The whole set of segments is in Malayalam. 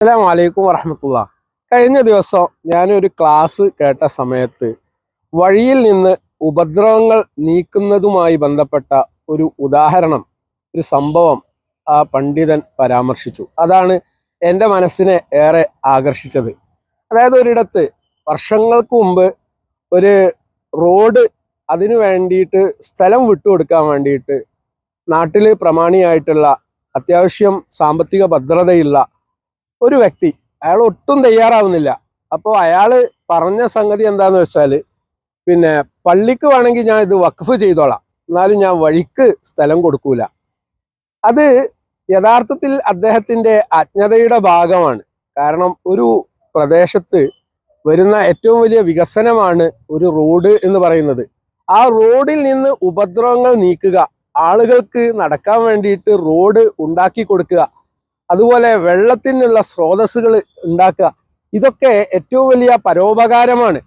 അസ്സലാമു വലൈക്കും വറഹമത്തുള്ള. കഴിഞ്ഞ ദിവസം ഞാനൊരു ക്ലാസ് കേട്ട സമയത്ത് വഴിയിൽ നിന്ന് ഉപദ്രവങ്ങൾ നീക്കുന്നതുമായി ബന്ധപ്പെട്ട ഒരു ഉദാഹരണം ഒരു സംഭവം ആ പണ്ഡിതൻ പരാമർശിച്ചു. അതാണ് എന്റെ മനസ്സിനെ ഏറെ ആകർഷിച്ചത്. അതായത് ഒരിടത്ത് വർഷങ്ങൾക്ക് മുമ്പ് ഒരു റോഡ് അതിനു വേണ്ടിയിട്ട് സ്ഥലം വിട്ടുകൊടുക്കാൻ വേണ്ടിയിട്ട് നാട്ടിൽ പ്രമാണിയായിട്ടുള്ള അത്യാവശ്യം സാമ്പത്തിക ഭദ്രതയുള്ള ഒരു വ്യക്തി അയാൾ ഒട്ടും തയ്യാറാവുന്നില്ല. അപ്പോൾ അയാൾ പറഞ്ഞ സംഗതി എന്താന്ന് വെച്ചാൽ പിന്നെ പള്ളിക്ക് വേണമെങ്കിൽ ഞാൻ ഇത് വഖഫ് ചെയ്തോളാം. എന്നാലും ഞാൻ വഴിക്ക് സ്ഥലം കൊടുക്കൂല. അത് യഥാർത്ഥത്തിൽ അദ്ദേഹത്തിന്റെ അജ്ഞതയുടെ ഭാഗമാണ്. കാരണം ഒരു പ്രദേശത്ത് വരുന്ന ഏറ്റവും വലിയ വികസനമാണ് ഒരു റോഡ് എന്ന് പറയുന്നത്. ആ റോഡിൽ നിന്ന് ഉപദ്രവങ്ങൾ നീക്കുക ആളുകൾക്ക് നടക്കാൻ വേണ്ടിയിട്ട് റോഡ് ഉണ്ടാക്കി കൊടുക്കുക അതുപോലെ വെള്ളത്തിനുള്ള സ്രോതസ്സുകൾ ഉണ്ടാക്കുക. ഇതൊക്കെ ഏറ്റവും വലിയ പരോപകാരമാണ്.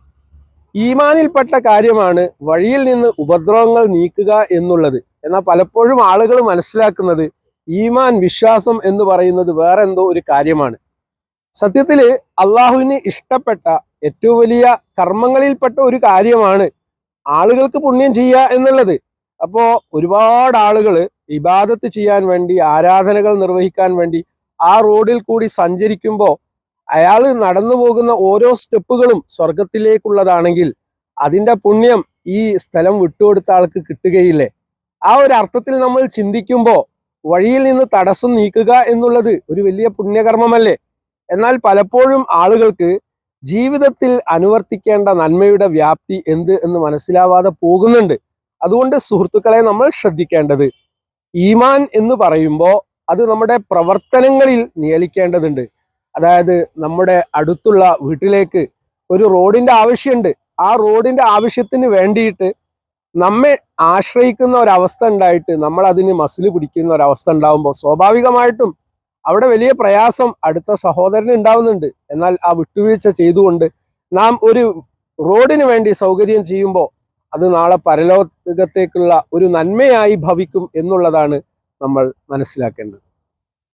ഈമാനിൽപ്പെട്ട കാര്യമാണ് വഴിയിൽ നിന്ന് ഉപദ്രവങ്ങൾ നീക്കുക എന്നുള്ളത്. എന്നാൽ പലപ്പോഴും ആളുകൾ മനസ്സിലാക്കുന്നത് ഈമാൻ വിശ്വാസം എന്ന് പറയുന്നത് വേറെ എന്തോ ഒരു കാര്യമാണ്. സത്യത്തിൽ അള്ളാഹുവിന് ഇഷ്ടപ്പെട്ട ഏറ്റവും വലിയ കർമ്മങ്ങളിൽപ്പെട്ട ഒരു കാര്യമാണ് ആളുകൾക്ക് പുണ്യം ചെയ്യുക എന്നുള്ളത്. അപ്പോൾ ഒരുപാട് ആളുകൾ ഇബാദത്ത് ചെയ്യാൻ വേണ്ടി ആരാധനകൾ നിർവഹിക്കാൻ വേണ്ടി ആ റോഡിൽ കൂടി സഞ്ചരിക്കുമ്പോൾ അയാൾ നടന്നു പോകുന്ന ഓരോ സ്റ്റെപ്പുകളും സ്വർഗത്തിലേക്കുള്ളതാണെങ്കിൽ അതിന്റെ പുണ്യം ഈ സ്ഥലം വിട്ടുകൊടുത്ത ആൾക്ക് കിട്ടുകയില്ലേ? ആ ഒരു അർത്ഥത്തിൽ നമ്മൾ ചിന്തിക്കുമ്പോൾ വഴിയിൽ നിന്ന് തടസ്സം നീക്കുക എന്നുള്ളത് ഒരു വലിയ പുണ്യകർമ്മമല്ലേ? എന്നാൽ പലപ്പോഴും ആളുകൾക്ക് ജീവിതത്തിൽ അനുവർത്തിക്കേണ്ട നന്മയുടെ വ്യാപ്തി എന്ത് എന്ന് മനസ്സിലാവാതെ പോകുന്നുണ്ട്. അതുകൊണ്ട് സുഹൃത്തുക്കളെ നമ്മൾ ശ്രദ്ധിക്കേണ്ടത് ഈമാൻ എന്ന് പറയുമ്പോൾ അത് നമ്മുടെ പ്രവർത്തനങ്ങളിൽ നിയലിക്കേണ്ടതുണ്ട്. അതായത് നമ്മുടെ അടുത്തുള്ള വീട്ടിലേക്ക് ഒരു റോഡിന്റെ ആവശ്യമുണ്ട്. ആ റോഡിന്റെ ആവശ്യത്തിന് വേണ്ടിയിട്ട് നമ്മെ ആശ്രയിക്കുന്ന ഒരവസ്ഥ ഉണ്ടായിട്ട് നമ്മൾ അതിന് മസിൽ പിടിക്കുന്ന ഒരവസ്ഥ ഉണ്ടാവുമ്പോൾ സ്വാഭാവികമായിട്ടും അവിടെ വലിയ പ്രയാസം അടുത്ത സഹോദരന് ഉണ്ടാവുന്നുണ്ട്. എന്നാൽ ആ വിട്ടുവീഴ്ച ചെയ്തുകൊണ്ട് നാം ഒരു റോഡിന് വേണ്ടി സൗകര്യം ചെയ്യുമ്പോൾ അത് നാളെ പരലോകത്തേക്കുള്ള ഒരു നന്മയായി ഭവിക്കും എന്നുള്ളതാണ് നമ്മൾ മനസ്സിലാക്കേണ്ടത്.